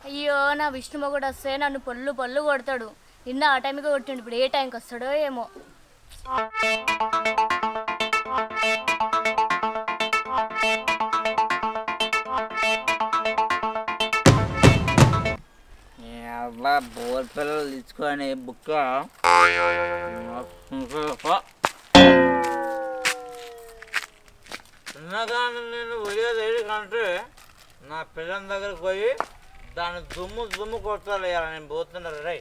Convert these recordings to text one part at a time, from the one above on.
అయ్యో నా విష్ణు మొగుడు వస్తే నన్ను పొల్లు పొల్లు కొడతాడు. నిన్న ఆ టైంకి కొట్టిండు ఇప్పుడు ఏ టైంకి వస్తాడో ఏమో. అబ్బా బోర్ పిల్లలు తెచ్చుకొని బుక్క? చిన్నగానే నేను ఉదయం కంటే నా పిల్లల దగ్గరకు పోయి దాని దుమ్ము దుమ్ము కొట్టాలి నేను పోతున్నారు రై.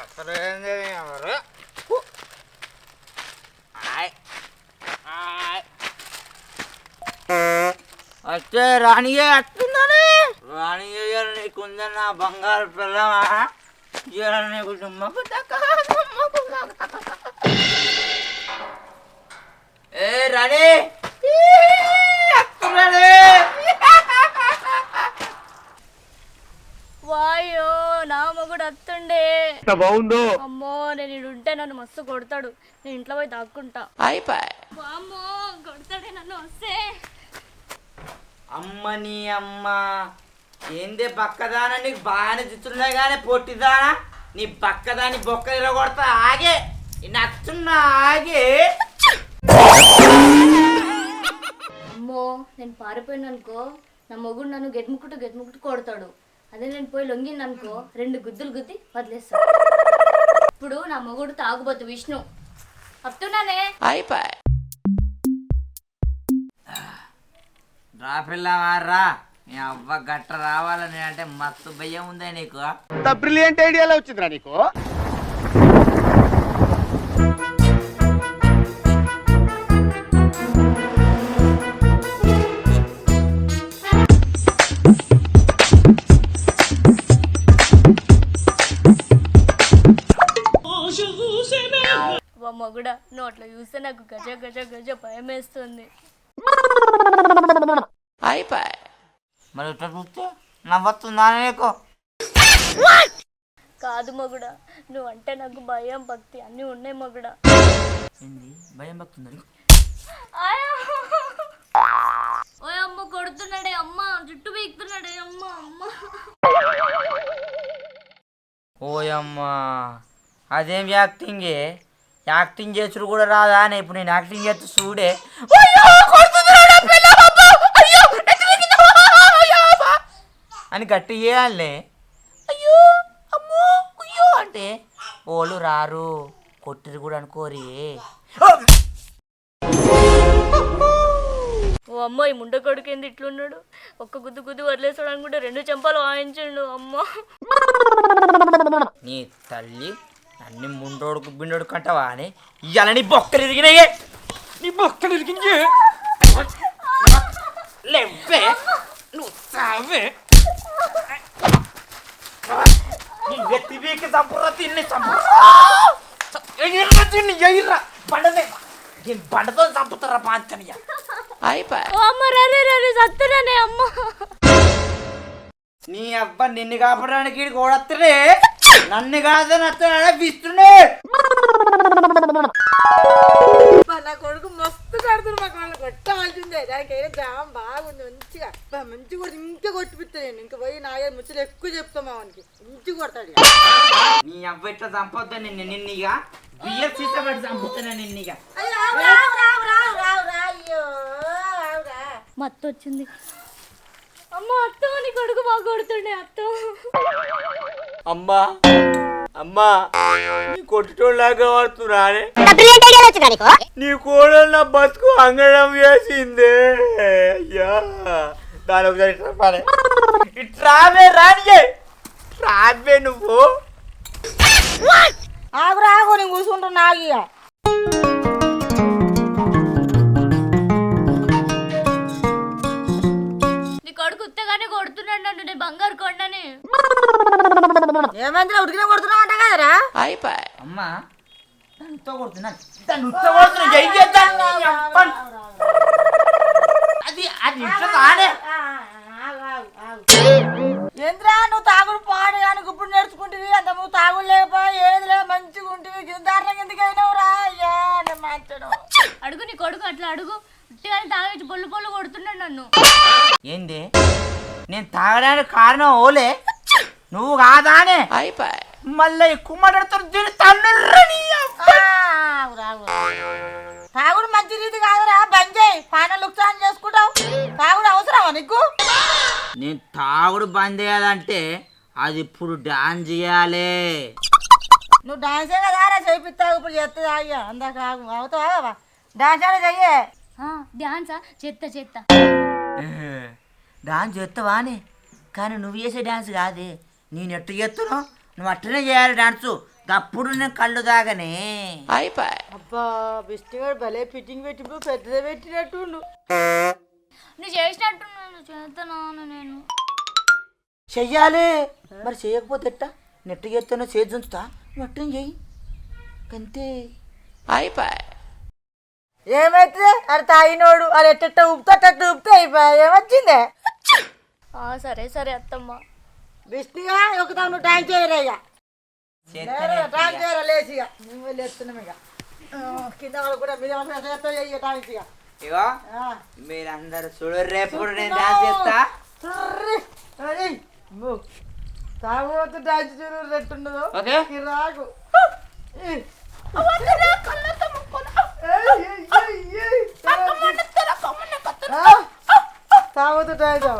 అసలు ఏం చేయరు ఆయ్. ఆయ్. వచ్చే రాణియే వస్తుందని రాణియ్య నీకుందని నా బంగారు పిల్లమా ఇవాళ నీకు దుమ్మకు దుమ్మకు ఏ రాణి! వాయో నా మొగుడు వస్తుండే బాగుందో. అమ్మో నేను ఈడు ఉంటే నన్ను మస్తు కొడతాడు. నేను ఇంట్లో పోయి దాక్కుంటా. అమ్మో కొడతాడే నన్ను వస్తే. అమ్మ నీ అమ్మ. ఏందే బక్కదాన? నీకు బాగానే దిచ్చున్నాయి కానీ పొట్టిదానా? నీ బక్కదాని బొక్క ఇరగొడతా ఆగే. నచ్చున్నా ఆగే. అమ్మో నేను పారిపోయిన అనుకో నా మొగుడు నన్ను గెట్ముకుంటూ గెట్ముకుంటూ కొడతాడు. అదే నేను పోయి లొంగింది అనుకో రెండు గుద్దులు గుద్ది వదిలేస్తాడు ఇప్పుడు నా మొగుడు తాగుబోతు విష్ణు. రా పిల్లవా రా. నీ అవ్వ గట్ట రావాలని అంటే మస్తు భయం ఉందే నీకు. బ్రిలియంట్ ఐడియాలో వచ్చిందిరా నీకు? అట్లా చూస్తే నాకు గజ గజ గజ భయం వేస్తుంది. మరి ఇట్లా చూస్తే నవ్వుతుందా నీకు? కాదు మొగుడా నువ్వు అంటే నాకు భయం భక్తి అన్నీ ఉన్నాయి మొగుడా. ఏంది? భయం ఆయా! ఓయ్ అమ్మ కొడుతున్నాడే అమ్మ జుట్టు పీకుతున్నాడే అమ్మ అమ్మ. ఓయమ్మా అదేం యాక్టింగే? యాక్టింగ్ చేసుడు కూడా రాదా అని ఇప్పుడు నేను యాక్టింగ్ చేస్తూ చూడే! అని గట్టి చేయాలే. అయ్యో అమ్మో అయ్యో అంటే. ఓళ్ళు రారు కొట్టిరు కూడా అనుకోరి. ఓ అమ్మ ఈ ముండ కొడుకు ఏంది ఇట్లున్నాడు? ఒక్క గుద్దు గుద్దు వదిలేసాడు అనుకుంటే రెండు చెంపాలు వాయించండు అమ్మ. నీ తల్లి అన్ని ముండోడుకు బిండోడు కంటవా అని? ఇవాళ నీ బొక్కలు ఇరిగినాయే. నీ బొక్కలు ఇరిగించే. లేవే నువ్వు సావే నీ ఎత్తి వీకి చంపురా తిన్ని ఎగిర్రా తిన్ని ఎగిర్రా. బండదే దీని బండతో చంపుతారా పాంచనియ ఓ అమ్మ నీ అబ్బా నిన్ను కాపాడడానికి ఈడికి ఓడత్తరే. నన్ను అత్తనే విస్తుండే అబ్బా, నా కొడుకు మస్తు కడుతున్నారు మాకు వాళ్ళు కొట్టవలసిందే దానికి అయినా జామ బాగుంది మంచిగా. మంచిగా కొడుతు ఇంకా కొట్టిపిస్తా నేను. ఇంకా పోయి నాగే ముచ్చలు ఎక్కువ చెప్తాం మావానికి మంచిగా కొడతాడు. నీ అవ్వ ఇట్లా చంపొద్దు నిన్ను నిన్నీగా బియ్యం సీసబడి చంపుతున్నా నిన్నీగా అయ్యో, రావు, రావు, రావు, రావు, రావు, రా, అయ్యో, రావు, రా. మత్తు వచ్చింది అమ్మ అత్త నీ కొడుకు బాగా కొడుతుండే అత్త. అమ్మా అమ్మా నీ కొట్టుటోళ్ళలాగా వాడుతున్నానే నీ కోడలు నా బతుకు అంగడం వేసిందే. అయ్యా దాని ఒకసారి ఇట్లా పడే. ఇట్రావే రానియే రావే నువ్వు. ఆగు రాగు నేను కూర్చుంటున్నా ఆగు బంగారు కొండని. ఏమైంది ఉడికిన కొడుతున్నావు అంట కదరా? అమ్మా దాన్ని ఉత్త కొడుతున్నా. దాన్ని ఉత్త కొడుతున్నా. జై చేద్దాం? అది అది ఇట్లా ఏంద్రా నువ్వు తాగుడు పాడు కానీ ఇప్పుడు నేర్చుకుంటువి అంత నువ్వు తాగుడు లేకపో ఏది లేదు మంచిగా ఉంటుంది దారుణంగా ఎందుకు అయినావు రా అయ్యా నేను అడుగు నీ కొడుకు అట్లా అడుగు. ఉట్టిగా తాగేసి పొల్లు పొల్లు కొడుతున్నాడు నన్ను. ఏంది? నేను తాగడానికి కారణం ఓలే. నువ్వు కాదానే. మళ్ళీ ఎక్కువ తన్నుర్రని రాగు. తాగుడు మంచి రీతి కాదురా. బంద్ చేయి. పాన లుక్సాన్ చేసుకుంటావు. తాగుడు అవసరమా నీకు? నేను తాగుడు బంద్ చేయాలంటే అది ఇప్పుడు డాన్స్ చేయాలి. నువ్వు డాన్సే కదా రా చేపిస్తావు ఇప్పుడు చేస్తుంది అయ్యా అందాక అవుతావా డాన్స్ అయినా చెయ్యే? డాన్సా? చెత్త చెత్త. డాన్స్ చేస్తావానే? కానీ నువ్వు చేసే డాన్స్ కాదే. నేను ఎట్టు చేస్తున్నావు నువ్వు అట్టనే చేయాలి డాన్సు. అప్పుడు నేను కళ్ళు తాగనే అబ్బా బిస్టిగాడు భలే ఫిట్టింగ్ పెట్టిండు పెద్దదే పెట్టినట్టుండు. నువ్వు చేసినట్టున్నాను చేస్తున్నాను నేను. చెయ్యాలి. మరి చేయకపోతే ఎట్టా? నెట్టు చేస్తానో చేతి ఉంచుతా నువ్వు అట్టనే చెయ్యి. అంతే ఏమైతే? అది తాగినోడు. అది ఎట్టెట్ట ఉప్పుతట్టు ఉప్పితే అయిపోయా. ఏమొచ్చిందే? సరే సరే అత్తమ్మ. బిస్టిగా ఒకదా నువ్వు డాన్స్ చేయరా ఇక? డాన్స్ చేయరా? లేచి ఇక. నువ్వు లేస్తున్నాం ఇక. ఆ, కింద వాళ్ళు కూడా వాళ్ళు చేస్తా చెయ్యి డాన్స్ ఇక. ఇగో ఆ. మీరందరూ చూడు రేపు నేను డాన్స్ చేస్తా. తాగుబోతు డాన్స్ చూడు రాకు డాన్స్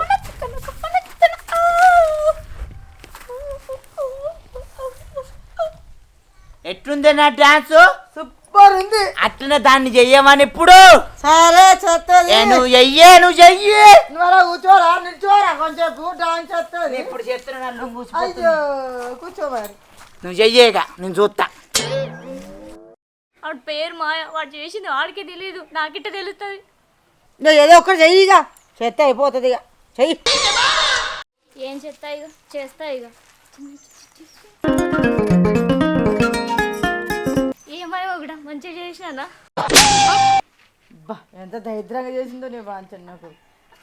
ఎట్లుంది నా డాన్స్? సూపర్ ఉంది. అట్లనే దాన్ని చెయ్యమని ఇప్పుడు. సరే చెత్తది. నువ్వు చెయ్యే నువ్వు చెయ్యి. నువ్వు అలా కూర్చోరా నిల్చోరా కొంచెంసేపు డాన్స్ చేస్తుంది ఇప్పుడు చేస్తున్నా నువ్వు అయ్యో కూర్చో మరి. నువ్వు చెయ్యేగా నేను చూస్తా వాడి పేరు మాయ వాడు చేసింది వాడికి తెలియదు నాకిట్ట తెలుస్తుంది నువ్వు ఏదో ఒకటి చెయ్యి ఇక. చెత్త అయిపోతుంది ఇక. చెయ్యి ఏం చేస్తా ఇక చేస్తా ఇక ఏమై ఒకట? మంచిగా చేసినానా? బా ఎంత దరిద్రంగా చేసిందో నీ బాంచన్ నాకు.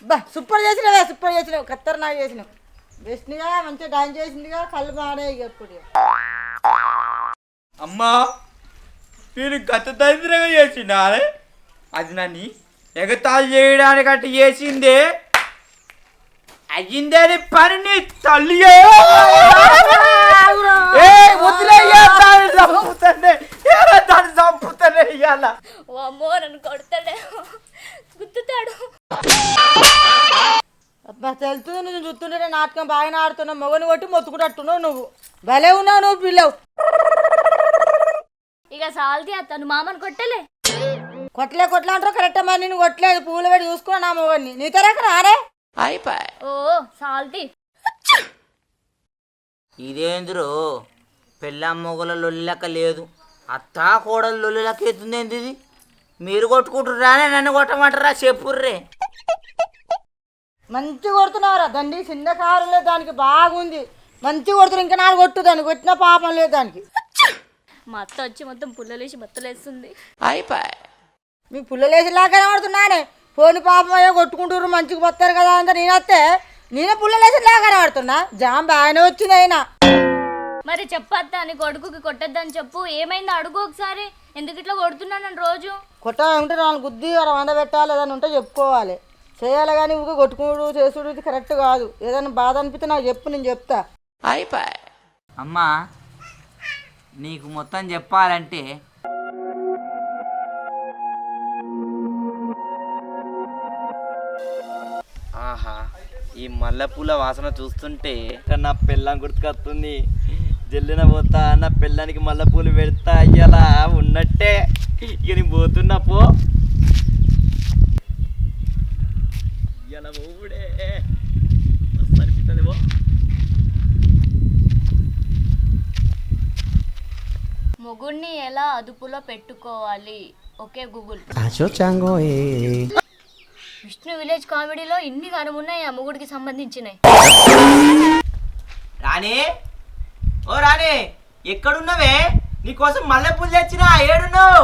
బా సూపర్ చేసినావే సూపర్ చేసినావు. కత్తర్ నాకు చేసినావు బెస్ట్గా మంచిగా డాన్స్ చేసిందిగా కళ్ళు బాగానే ఇక. అమ్మా నేను గత దరిద్రంగా చేసిందా అది నన్ను ఎగతాళి చేయడానికి అట్టు చేసిందే. అయ్యిందే నీ పని తల్లి వదిలేయ్యా దాన్ని చంపుతానే. ఏ, దాన్ని చంపుతానే ఇయ్యాల. ఓ అమ్మో నన్ను కొడతాడే గుర్తుతాడు అబ్బా తెలుస్తుంది నువ్వు చూస్తుంటే నాటకం బాగానే ఆడుతున్నావు. మొగని కొట్టి మొత్తుకున్నట్టున్నావు నువ్వు. భలే ఉన్నావు నువ్వు పిల్లవు. ఇక సాల్తీ అత్తను మామని కొట్టలే. కొట్టలే కొట్లా అంటారు. కరెక్ట్ మరి నేను కొట్టలేదు. పూలు పెట్టి చూసుకున్నా నా మొగని నీ తరక రారే ఓ సాల్తీ ఇదేంద్రు? పెళ్ళాం మొగల లొల్లక లేదు. అత్తా కోడలు లొల్లకి ఎత్తుంది ఏంది ఇది? మీరు కొట్టుకుంటుర్రానే నన్ను కొట్టమంటారా? చెప్పుర్రే. మంచి కొడుతున్నావురా దండి. చిన్న కారులే దానికి బాగుంది. మంచి కొడుతున్నారు ఇంకా నాలుగు కొట్టు దానికి కొట్టిన పాపం లేదు దానికి. మా అత్త వచ్చి మొత్తం పుల్లలేసి బత్తలేస్తుంది. మీ పుల్లలేసి లాగా కనబడుతున్నానే. పోని పాపం అయ్యో కొట్టుకుంటారు మంచిగా పోతారు కదా అంతా నేనొస్తే నేనే పుల్లలేసి లాగా కనబడుతున్నా. జామ్ బాగానే వచ్చింది అయినా మరి చెప్పత్తా నీ కొడుకుకి కొట్టద్దని చెప్పు. ఏమైంది అడుగు ఒకసారి. ఎందుకు ఇట్లా కొడుతున్నాను నన్ను రోజు? కొట్ట ఉంటే నాలుగు గుద్ది వాడు వంద పెట్టాలి ఏదైనా ఉంటే చెప్పుకోవాలి. చేయాలి కానీ ఊరికే కొట్టుకుడు చేసుడు ఇది కరెక్ట్ కాదు. ఏదైనా బాధ అనిపిస్తే నాకు చెప్పు నేను చెప్తా. అమ్మా నీకు మొత్తం చెప్పాలంటే ఆహా. ఈ మల్లెపూల వాసన చూస్తుంటే నా పెళ్ళం గుర్తుకొస్తుంది. జల్లిన పోతా నా పెళ్ళానికి మల్లెపూలు పెడతా అయ్యలా ఉన్నట్టే. ఇక నేను పోతున్నా పో. ఇలా ఊడే మొగుడిని ఎలా అదుపులో పెట్టుకోవాలి? Okay Google. విష్ణు విలేజ్ కామెడీలో ఇన్ని కనుమున్నాయి ఆ మొగుడికి సంబంధించినవి రాణి! ఓ రాణి! ఎక్కడున్నావే? నీకోసం మల్లెపూలు తెచ్చిన ఏడున్నావు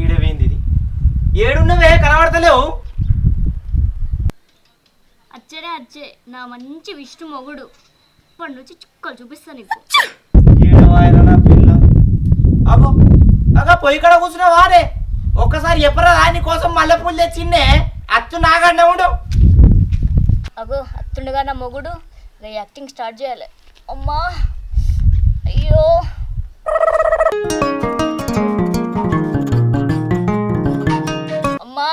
ఈడవేంది ఇది ఏడున్నవే కనబడతలేవు? అచ్చరే అచ్చే నా మంచి విష్ణు మొగుడు. ఇప్పటి నుంచి చుక్కలు చూపిస్తాను నీకు. ఏడవాయన నా పిల్ల? అగో పొయ్యి కాడ కూర్చున్నావా? అరే! ఒక్కసారి ఎప్పరా దాని కోసం మల్లెపూలు తెచ్చిండే అచ్చు నాగండే ఉండు. అగో అత్తుండగా నా మొగుడు. యాక్టింగ్ స్టార్ట్ చేయాలి. అమ్మా! అయ్యో! అమ్మా!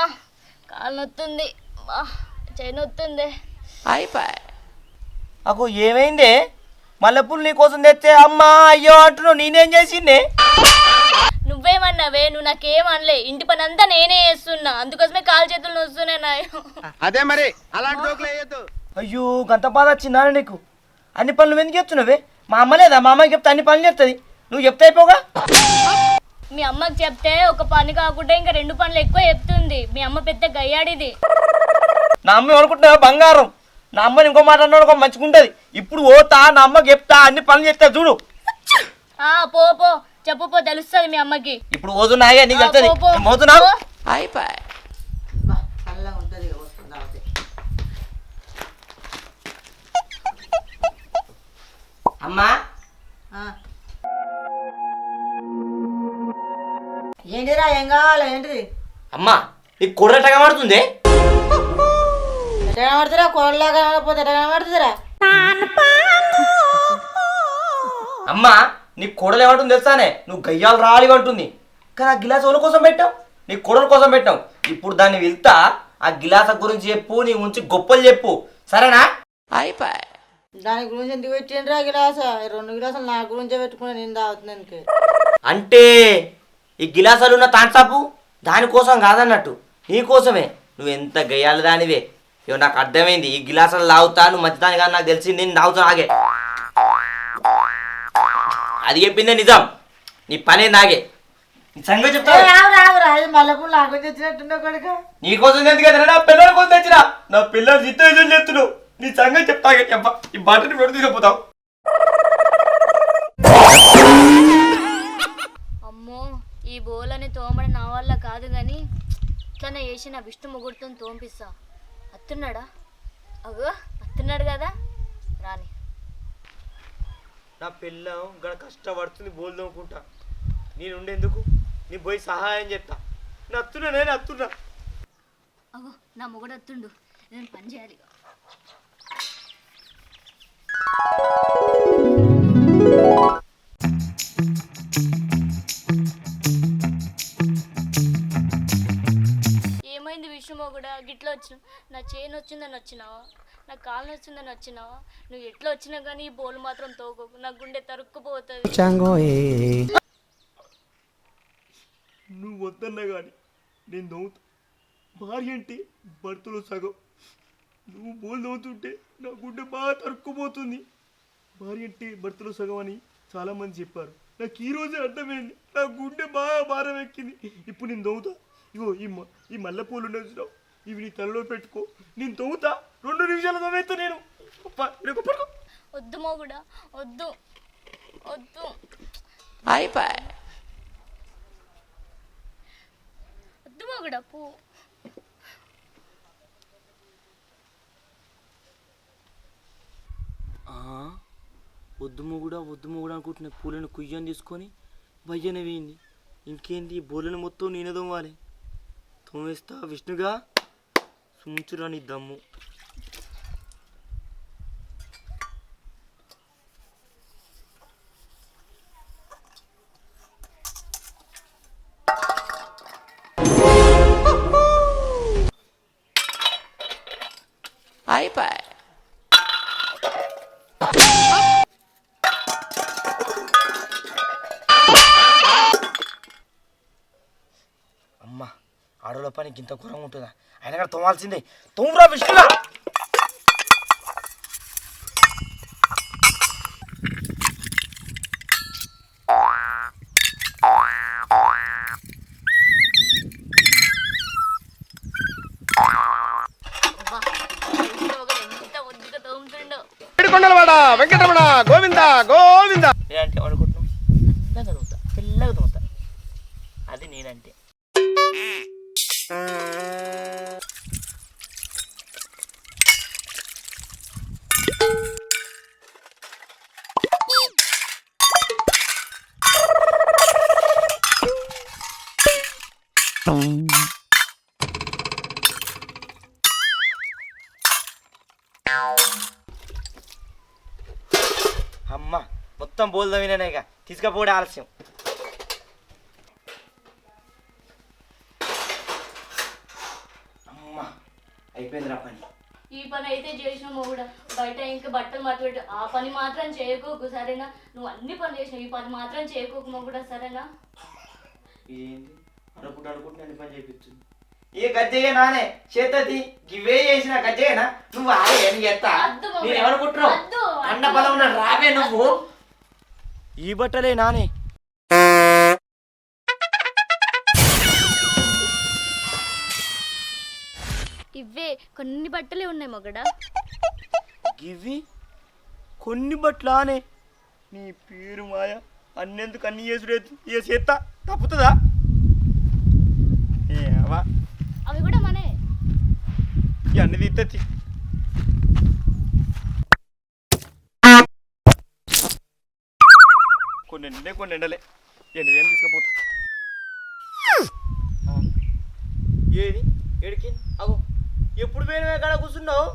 కాలు నొత్తుంది. అమ్మా! చేయి నొత్తుంది. అగో ఏమైంది? మల్లెపూలు నీ కోసం తెస్తే అమ్మా అయ్యో అంటున్నావు. నేనేం చేసిండే నువ్వేమన్నావే నువ్వు నాకేం అనలే. ఇంటి పని అంతా నేనే చేస్తున్నా. అందుకోసమే కాలు చేతులు నొస్తున్నాయి అదే మరి అలాంటి జోకులు వేయొద్దు. అయ్యో గంత బాధ వచ్చిందా నీకు. అన్ని పనులు ఎందుకు చెప్తున్నావే మా అమ్మ లేదా? మా అమ్మకి చెప్తే అన్ని పనులు చెప్తుంది నువ్వు చెప్తే అయిపోగా? మీ అమ్మకి చెప్తే ఒక పని కాకుండా ఇంకా రెండు పనులు ఎక్కువ చెప్తుంది. మీ అమ్మ పెద్ద గయ్యాడిది. నా అమ్మ అనుకుంటున్నా బంగారం. నా అమ్మని ఇంకో మాట అన్నాడు ఒక మంచిగా ఉంటుంది ఇప్పుడు ఓతా నా అమ్మకి చెప్తా అన్ని పనులు చెప్తా చూడు. ఆ పో పో. చెప్పు పో తెలుస్తుంది మీ అమ్మకి. ఇప్పుడు ఓదున్నాయే నీకు చెప్తుంది పో, పో. నేను పోతున్నా పో. బా చల్లగా ఉంటుంది ఇక వస్తుంది తాగితే. అమ్మా. ఆ. ఏంటిరా ఏం కావాలి ఏంటిది? అమ్మా నీకు కుర్రట కనబడుతుంది? ఎట్లా కనబడుతురా కోడలా కనబడకపోతే ఎట్లా కనబడుతుందిరా? అమ్మా నీ కొడలు ఏమంటుంది తెలుసానే? నువ్వు గయ్యాలు రాలి అంటుంది. కానీ ఆ గిలాస్ ఎవరి కోసం పెట్టావు? నీ కొడల కోసం పెట్టావు. ఇప్పుడు దాన్ని వెళ్తా ఆ గిలాస గురించి చెప్పు నీ గురించి గొప్పలు చెప్పు. సరేనా? దాని గురించి ఎందుకు పెట్టిండ్రా గిలాస? ఈ రెండు గిలాసులు నా గురించే పెట్టుకుని నేను తాగుతున్నానికి అంటే ఈ గిలాసాలు ఉన్న తాంటాపు దానికోసం కాదన్నట్టు. నీకోసమే నువ్వు ఎంత గయ్యాలి దానివే. ఇవి నాకు అర్థమైంది. ఈ గిలాసాలు తాగుతా నువ్వు మంచిదాని కానీ నాకు తెలిసి నేను తాగుతా ఆగే. అది చెప్పిందే నిజం. నీ పనే నాగే. చెప్తా. నీకోసం ఎందుకు నా పిల్లల కోసం తెచ్చినా? నా పిల్లలు సిద్ధం చేస్తున్నావు. నీ సంగతి చెప్తా చెప్ప ఈ బట్టని పెడు తీసుకుపోతావు? అమ్మో ఈ బోలని తోమడం నా వల్ల కాదు కానీ ఇట్లనే చేసి నా విష్ణు ముగ్గురుతో తోంపిస్తా. అత్తున్నాడా? అగో అత్తున్నాడు కదా? రాని. నా పిల్లం గడ కష్టపడుతుంది బోల్దోకుంటా నేను ఉండేందుకు? నీ పోయి సహాయం చేస్తా. నత్తున్నా నేను అత్తున్నా అగో నా మొగడు అత్తుండు నేను పని చేయాలి వచ్చిందని వచ్చినావా? నా కాలు వచ్చిందని వచ్చినావా? నువ్వు ఎట్లా వచ్చినా కానీ ఈ బోలు మాత్రం తోకోకు నా గుండె తరుక్కుపోతుంది. నువ్వు వద్దన్నా కానీ నేను నవ్వుతా. భార్య అంటే భర్తలో సగం. నువ్వు బోల్ నవ్వుతుంటే నా గుండె బాగా తరుక్కుపోతుంది. భార్య అంటే భర్తలో సగం అని చాలామంది చెప్పారు. నాకు ఈ రోజే అర్థమైంది. నా గుండె బాగా భారం ఎక్కింది. ఇప్పుడు నేను తవ్వుతా ఇగో ఈ మ- ఈ మల్లెపూలు నచ్చినావు ఇవి నీ తలలో పెట్టుకో. నేను తవ్వుతా. రెండు నిమిషాలు తవ్వేస్తా నేను. వద్దు మొగుడా వద్దు. వద్దు. వద్దు మొగుడా పో. వద్దుము కూడా వద్దుము కూడా అనుకుంటున్న పూలను కుయ్యని తీసుకొని భయ్యన వేయింది ఇంకేంది? ఈ బోలను మొత్తం నేనే తోమాలి. తోమేస్తా విష్ణుగా? సుంచురా నీ దమ్ము అమ్మ ఆడోళ్ళ పనికి ఇంత ఘోరంగా ఉంటుందా? ఆయన కూడా తోమాల్సిందే తోమురా విష్ణుగా అమ్మ మొత్తం బోల్దవినా ఇక. తీసుకపోడే ఆలస్యం. అమ్మ అయిపోయిందిరా పని. ఈ పని అయితే చేసిన మొగుడు బయట ఇంకా బట్టలు మాట్లాడు ఆ పని మాత్రం చేయకోకు సరేనా? నువ్వు అన్ని పనులు చేసినావు. ఈ పని మాత్రం చేయకోకు మొగుడా సరేనా? ఏంటి అనుకుంటూ అనుకుంటూ నన్ను పని చేపిస్తుంది ఏ గజ్జయ్య నానే? చేతది? గివే చేసిన గజ్జయ్యనా? నువ్వు ఆగే వద్దు బాబు. నేను ఎవరుకుంటున్నావు. అన్న బలం రావే నువ్వు. ఈ బట్టలే నానే. ఇవే కొన్ని బట్టలే ఉన్నాయి మొగడా. గివి కొన్ని బట్టలానే నీ పేరు మాయ. అన్నెందుకు అన్ని చేసుడు ఏ చేత తప్పుతుందా? ఏవా అన్ని తీత్తది కొన్ని ఎండే కొన్ని ఎండలే ఎండ ఏం తీసుకపోతా ఆ. ఏది ఏడికి అగో ఎప్పుడు పోయిన ఎక్కడ కూర్చున్నావు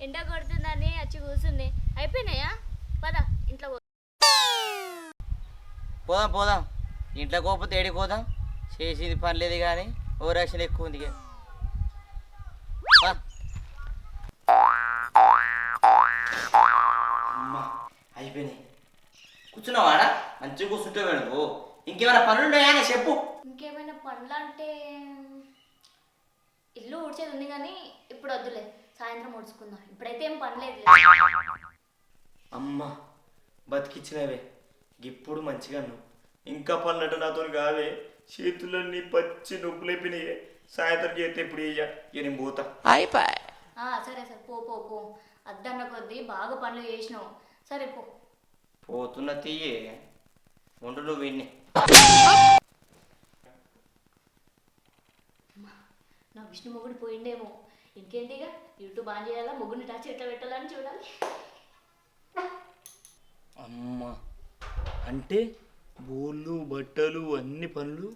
ఎండ కొడుతుందని వచ్చి కూర్చుంది అయిపోయినాయా? పద ఇంట్లో. పోదాం పోదాం. ఇంట్లో కోకపోతే ఏడికి పోదాం? చేసేది పని లేదు కానీ ఓ రక్షణ ఎక్కువ ఉంది అయిపోయినాయి. కూర్చున్నావాడా మంచిగా కూర్చుంటే నువ్వు ఇంకేమైనా పనులు ఉన్నాయా అని చెప్పు. ఇంకేమైనా పనులు అంటే ఇల్లు ఊడ్చేది ఉంది కానీ ఇప్పుడు వద్దులే. సాయంత్రం ఊడ్చుకుందాం. ఇప్పుడైతే ఏం పని లేదు అమ్మ బతికిచ్చినవే. ఇప్పుడు మంచిగా నువ్వు ఇంకా పనులంటే నాతో కావే. చేతులన్నీ పచ్చి నొప్పులైపోయినాయి సాయంత్రం చేస్తే ఇప్పుడు ఇయ్య ఇక నేను పోతా. ఆ, సరే సరే. పో పో పో. అద్దన్న కొద్దీ బాగా పనులు చేసినావు. సరే పో. పోతున్న తీయే. ఉండు నువ్వు విన్ని నా విష్ణు మొగుడు పోయిండేమో. ఇంకేంటిగా? యూట్యూబ్ ఆన్ చేయాలా? మొగ్గుని టచ్ ఎట్లా పెట్టాలని చూడాలి. అమ్మ అంటే బోళ్ళు బట్టలు అన్ని పనులు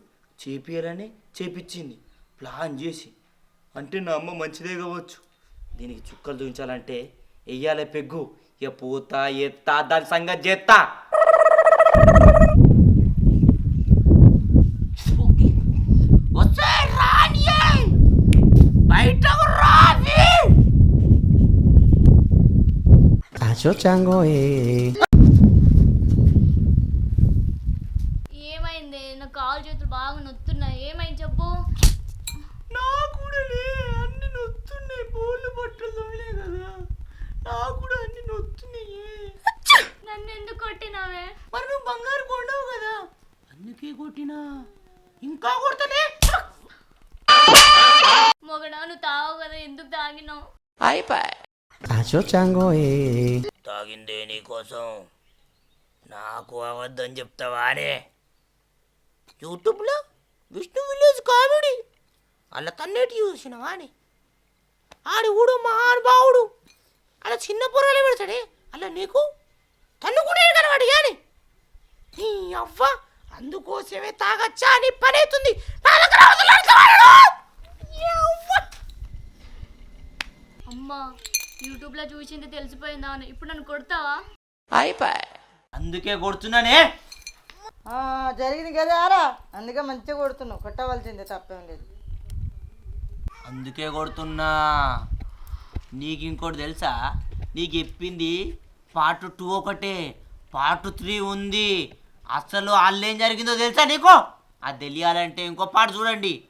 చేపియాలని చేపించింది ప్లాన్ చేసి. అంటే నా అమ్మ మంచిదే కావచ్చు. దీనికి చుక్కలు చూపించాలంటే వెయ్యాలే పెగ్గు. ఇక పోతా ఎత్తా దాని సంగతి చేస్తా Acho chango eh. ఏమైంది నా కాలు చేతులు బాగా నొత్తున్నాయి ఏమైంది చెప్పు నా కూడానే అన్ని నొత్తున్నాయి బోళ్ళు బట్టలు తోలే కదా నా కూడా అన్ని నొత్తున్నాయి నన్ను ఎందుకు కొట్టినావే మరి నువ్వు బంగారు కొన్నావు కదా అందుకే కొట్టినా ఇంకా కొడతానే మొగడా నువ్వు తావు కదా ఎందుకు తాగినావు Eh. తాగిందే నీకోసం. నాకు అవద్దని చెప్తావానే యూట్యూబ్లో విష్ణు విలేజ్ కామెడీ. అలా తన్నేటి చూసినవా అని. ఆడి ఊడు మహానుభావుడు. అలా చిన్న పొరాలే పెడతాడే. అలా నీకు తన్ను కూడా కనవాడు కానీ. నీ అవ్వ అందుకోసమే తాగచ్చా అని పని అవుతుంది. అమ్మా. యూట్యూబ్లో చూసింది తెలిసిపోయిందా అని. ఇప్పుడు నన్ను కొడతావా? అందుకే కొడుతున్నానే. ఆ, జరిగింది కదా ఆరా. అందుకే మంచిగా కొడుతున్నావు. కొట్టవలసిందే తప్పేం లేదు. అందుకే కొడుతున్నా. నీకు ఇంకోటి తెలుసా? నీకు చెప్పింది పార్ట్ టూ ఒకటే. పార్ట్ త్రీ ఉంది. అసలు వాళ్ళు ఏం జరిగిందో తెలుసా నీకు? అది తెలియాలంటే ఇంకో పాట చూడండి.